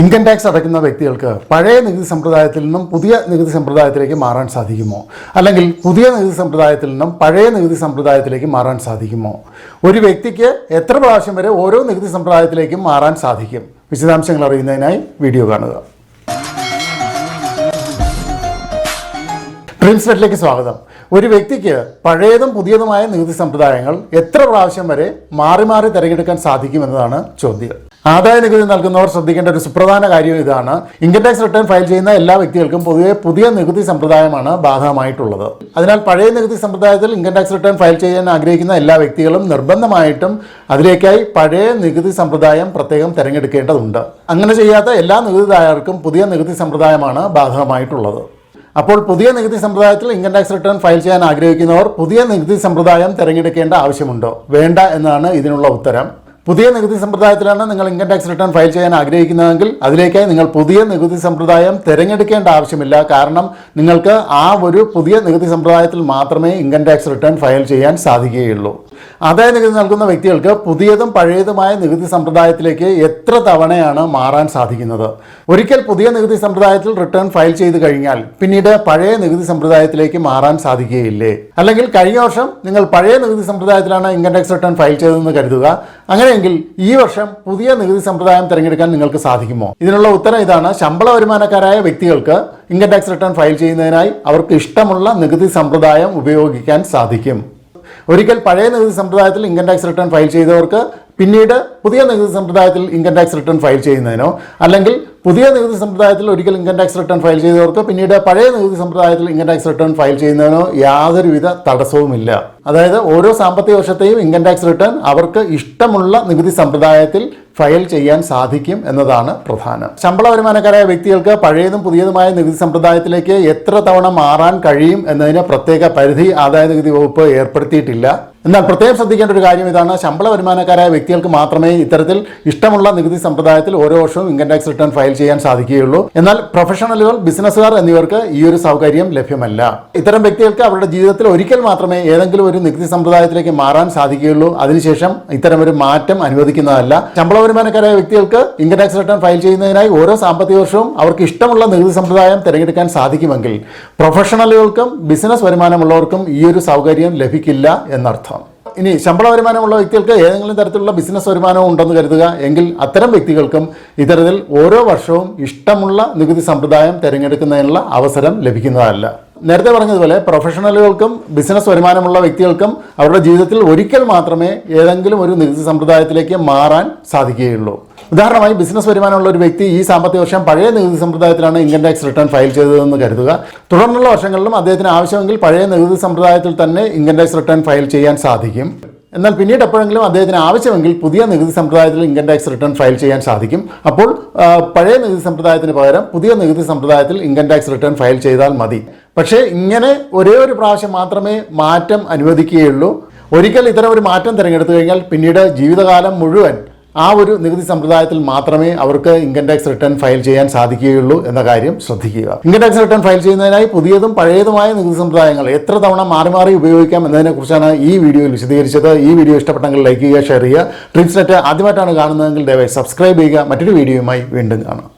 Income tax അടയ്ക്കുന്ന വ്യക്തികൾക്ക് പഴയ നികുതി സമ്പ്രദായത്തിൽ നിന്നും പുതിയ നികുതി സമ്പ്രദായത്തിലേക്ക് മാറാൻ സാധിക്കുമോ? അല്ലെങ്കിൽ പുതിയ നികുതി സമ്പ്രദായത്തിൽ നിന്നും പഴയ നികുതി സമ്പ്രദായത്തിലേക്ക് മാറാൻ സാധിക്കുമോ? ഒരു വ്യക്തിക്ക് എത്ര പ്രാവശ്യം വരെ ഓരോ നികുതി സമ്പ്രദായത്തിലേക്കും മാറാൻ സാധിക്കും? വിശദാംശങ്ങൾ അറിയുന്നതിനായി വീഡിയോ കാണുക. ഡ്രീംസ്നെറ്റിലേക്ക് സ്വാഗതം. ഒരു വ്യക്തിക്ക് പഴയതും പുതിയതുമായ നികുതി സമ്പ്രദായങ്ങൾ എത്ര പ്രാവശ്യം വരെ മാറി മാറി തിരഞ്ഞെടുക്കാൻ സാധിക്കുമെന്നതാണ് ചോദ്യം. ആദായ നികുതി നൽകുന്നവർ ശ്രദ്ധിക്കേണ്ട ഒരു സുപ്രധാന കാര്യം ഇതാണ്. ഇൻകം ടാക്സ് റിട്ടേൺ ഫയൽ ചെയ്യുന്ന എല്ലാ വ്യക്തികൾക്കും പൊതുവെ പുതിയ നികുതി സമ്പ്രദായമാണ് ബാധകമായിട്ടുള്ളത്. അതിനാൽ പഴയ നികുതി സമ്പ്രദായത്തിൽ ഇൻകം ടാക്സ് റിട്ടേൺ ഫയൽ ചെയ്യാൻ ആഗ്രഹിക്കുന്ന എല്ലാ വ്യക്തികളും നിർബന്ധമായിട്ടും അതിലേക്കായി പഴയ നികുതി സമ്പ്രദായം പ്രത്യേകം തിരഞ്ഞെടുക്കേണ്ടതുണ്ട്. അങ്ങനെ ചെയ്യാത്ത എല്ലാ നികുതിദായകർക്കും പുതിയ നികുതി സമ്പ്രദായമാണ് ബാധകമായിട്ടുള്ളത്. അപ്പോൾ പുതിയ നികുതി സമ്പ്രദായത്തിൽ ഇൻകം ടാക്സ് റിട്ടേൺ ഫയൽ ചെയ്യാൻ ആഗ്രഹിക്കുന്നവർ പുതിയ നികുതി സമ്പ്രദായം തിരഞ്ഞെടുക്കേണ്ട ആവശ്യമുണ്ടോ? വേണ്ട എന്നാണ് ഇതിനുള്ള ഉത്തരം. പുതിയ നികുതി സമ്പ്രദായത്തിലാണ് നിങ്ങൾ ഇൻകം ടാക്സ് റിട്ടേൺ ഫയൽ ചെയ്യാൻ ആഗ്രഹിക്കുന്നതെങ്കിൽ അതിലേക്കായി നിങ്ങൾ പുതിയ നികുതി സമ്പ്രദായം തിരഞ്ഞെടുക്കേണ്ട ആവശ്യമില്ല. കാരണം നിങ്ങൾക്ക് ആ ഒരു പുതിയ നികുതി സമ്പ്രദായത്തിൽ മാത്രമേ ഇൻകം ടാക്സ് റിട്ടേൺ ഫയൽ ചെയ്യാൻ സാധിക്കുകയുള്ളൂ. ആദായ നികുതി നൽകുന്ന വ്യക്തികൾക്ക് പുതിയതും പഴയതുമായ നികുതി സമ്പ്രദായത്തിലേക്ക് എത്ര തവണയാണ് മാറാൻ സാധിക്കുന്നത്? ഒരിക്കൽ പുതിയ നികുതി സമ്പ്രദായത്തിൽ റിട്ടേൺ ഫയൽ ചെയ്ത് കഴിഞ്ഞാൽ പിന്നീട് പഴയ നികുതി സമ്പ്രദായത്തിലേക്ക് മാറാൻ സാധിക്കുകയില്ലേ? അല്ലെങ്കിൽ കഴിഞ്ഞ വർഷം നിങ്ങൾ പഴയ നികുതി സമ്പ്രദായത്തിലാണ് ഇൻകം ടാക്സ് റിട്ടേൺ ഫയൽ ചെയ്തതെന്ന് കരുതുക. അങ്ങനെയെങ്കിൽ ഈ വർഷം പുതിയ നികുതി സമ്പ്രദായം തിരഞ്ഞെടുക്കാൻ നിങ്ങൾക്ക് സാധിക്കുമോ? ഇതിനുള്ള ഉത്തരം ഇതാണ്. ശമ്പള വരുമാനക്കാരായ വ്യക്തികൾക്ക് ഇൻകം ടാക്സ് റിട്ടേൺ ഫയൽ ചെയ്യുന്നതിനായി അവർക്ക് ഇഷ്ടമുള്ള നികുതി സമ്പ്രദായം ഉപയോഗിക്കാൻ സാധിക്കും. ഒരിക്കൽ പഴയ നികുതി സമ്പ്രദായത്തിൽ ഇൻകം ടാക്സ് റിട്ടേൺ ഫയൽ ചെയ്തവർക്ക് പിന്നീട് പുതിയ നികുതി സമ്പ്രദായത്തിൽ ഇൻകം ടാക്സ് റിട്ടേൺ ഫയൽ ചെയ്യുന്നതിനോ അല്ലെങ്കിൽ പുതിയ നികുതി സമ്പ്രദായത്തിൽ ഒരിക്കൽ ഇൻകം ടാക്സ് റിട്ടേൺ ഫയൽ ചെയ്തവർക്ക് പിന്നീട് പഴയ നികുതി സമ്പ്രദായത്തിൽ ഇൻകം ടാക്സ് റിട്ടേൺ ഫയൽ ചെയ്യുന്നതിനോ യാതൊരുവിധ തടസ്സവുമില്ല. അതായത് ഓരോ സാമ്പത്തിക വർഷത്തെയും ഇൻകം ടാക്സ് റിട്ടേൺ അവർക്ക് ഇഷ്ടമുള്ള നികുതി സമ്പ്രദായത്തിൽ ഫയൽ ചെയ്യാൻ സാധിക്കും എന്നതാണ് പ്രധാനം. ശമ്പള വരുമാനക്കാരായ വ്യക്തികൾക്ക് പഴയതും പുതിയതുമായ നികുതി സമ്പ്രദായത്തിലേക്ക് എത്ര തവണ മാറാൻ കഴിയും എന്നതിന് പ്രത്യേക പരിധി ആദായ നികുതി വകുപ്പ് ഏർപ്പെടുത്തിയിട്ടില്ല. എന്നാൽ പ്രത്യേകം ശ്രദ്ധിക്കേണ്ട ഒരു കാര്യം ഇതാണ്. ശമ്പള വരുമാനക്കാരായ വ്യക്തികൾക്ക് മാത്രമേ ഇത്തരത്തിൽ ഇഷ്ടമുള്ള നികുതി സമ്പ്രദായത്തിൽ ഓരോ വർഷവും ഇൻകം ടാക്സ് റിട്ടേൺ ഫയൽ ചെയ്യാൻ സാധിക്കുകയുള്ളൂ. എന്നാൽ പ്രൊഫഷണലുകൾ ബിസിനസ്സുകാർ എന്നിവർക്ക് ഈ ഒരു സൗകര്യം ലഭ്യമല്ല. ഇത്തരം വ്യക്തികൾക്ക് അവരുടെ ജീവിതത്തിൽ ഒരിക്കൽ മാത്രമേ ഏതെങ്കിലും ഒരു നികുതി സമ്പ്രദായത്തിലേക്ക് മാറാൻ സാധിക്കുകയുള്ളൂ. അതിനുശേഷം ഇത്തരം ഒരു മാറ്റം അനുവദിക്കുന്നതല്ല. ശമ്പള വരുമാനക്കാരായ വ്യക്തികൾക്ക് ഇൻകം ടാക്സ് റിട്ടേൺ ഫയൽ ചെയ്യുന്നതിനായി ഓരോ സാമ്പത്തിക വർഷവും അവർക്ക് ഇഷ്ടമുള്ള നികുതി സമ്പ്രദായം തിരഞ്ഞെടുക്കാൻ സാധിക്കുമെങ്കിൽ പ്രൊഫഷണലുകൾക്കും ബിസിനസ് വരുമാനമുള്ളവർക്കും ഈ ഒരു സൗകര്യം ലഭിക്കില്ല എന്നർത്ഥം. ഇനി ശമ്പള വരുമാനമുള്ള വ്യക്തികൾക്ക് ഏതെങ്കിലും തരത്തിലുള്ള ബിസിനസ് വരുമാനവും ഉണ്ടെന്ന് കരുതുക. എങ്കിൽ അത്തരം വ്യക്തികൾക്കും ഇത്തരത്തിൽ ഓരോ വർഷവും ഇഷ്ടമുള്ള നികുതി സമ്പ്രദായം തിരഞ്ഞെടുക്കുന്നതിനുള്ള അവസരം ലഭിക്കുന്നതല്ല. നേരത്തെ പറഞ്ഞതുപോലെ പ്രൊഫഷണലുകൾക്കും ബിസിനസ് വരുമാനമുള്ള വ്യക്തികൾക്കും അവരുടെ ജീവിതത്തിൽ ഒരിക്കൽ മാത്രമേ ഏതെങ്കിലും ഒരു നികുതി സമ്പ്രദായത്തിലേക്ക് മാറാൻ സാധിക്കുകയുള്ളൂ. ഉദാഹരണമായി ബിസിനസ് വരുമാനമുള്ള ഒരു വ്യക്തി ഈ സാമ്പത്തിക വർഷം പഴയ നികുതി സമ്പ്രദായത്തിലാണ് ഇൻകം ടാക്സ് റിട്ടേൺ ഫയൽ ചെയ്തതെന്ന് കരുതുക. തുടർന്നുള്ള വർഷങ്ങളിലും അദ്ദേഹത്തിന് ആവശ്യമെങ്കിൽ പഴയ നികുതി സമ്പ്രദായത്തിൽ തന്നെ ഇൻകം ടാക്സ് റിട്ടേൺ ഫയൽ ചെയ്യാൻ സാധിക്കും. എന്നാൽ പിന്നീട് എപ്പോഴെങ്കിലും അദ്ദേഹത്തിന് ആവശ്യമെങ്കിൽ പുതിയ നികുതി സമ്പ്രദായത്തിൽ ഇൻകം ടാക്സ് റിട്ടേൺ ഫയൽ ചെയ്യാൻ സാധിക്കും. അപ്പോൾ പഴയ നികുതി സമ്പ്രദായത്തിന് പകരം പുതിയ നികുതി സമ്പ്രദായത്തിൽ ഇൻകം ടാക്സ് റിട്ടേൺ ഫയൽ ചെയ്താൽ മതി. പക്ഷേ ഇങ്ങനെ ഒരേ ഒരു പ്രാവശ്യം മാത്രമേ മാറ്റം അനുവദിക്കുകയുള്ളൂ. ഒരിക്കൽ ഇത്തരം ഒരു മാറ്റം തിരഞ്ഞെടുത്തു കഴിഞ്ഞാൽ പിന്നീട് ജീവിതകാലം മുഴുവൻ ആ ഒരു നികുതി സമ്പ്രദായത്തിൽ മാത്രമേ അവർക്ക് ഇൻകം ടാക്സ് റിട്ടേൺ ഫയൽ ചെയ്യാൻ സാധിക്കുകയുള്ളൂ എന്ന കാര്യം ശ്രദ്ധിക്കുക. ഇൻകം ടാക്സ് റിട്ടേൺ ഫയൽ ചെയ്യുന്നതിനായി പുതിയതും പഴയതുമായ നികുതി സമ്പ്രദായങ്ങൾ എത്ര തവണ മാറി മാറി ഉപയോഗിക്കാം എന്നതിനെക്കുറിച്ചാണ് ഈ വീഡിയോയിൽ വിശദീകരിച്ചത്. ഈ വീഡിയോ ഇഷ്ടപ്പെട്ടെങ്കിൽ ലൈക്ക് ചെയ്യുക ഷെയർ ചെയ്യുക. ട്രിപ്സ് നെറ്റ് ആദ്യമായിട്ടാണ് കാണുന്നതെങ്കിൽ ദയവായി സബ്സ്ക്രൈബ് ചെയ്യുക. മറ്റൊരു വീഡിയോയുമായി വീണ്ടും കാണാം.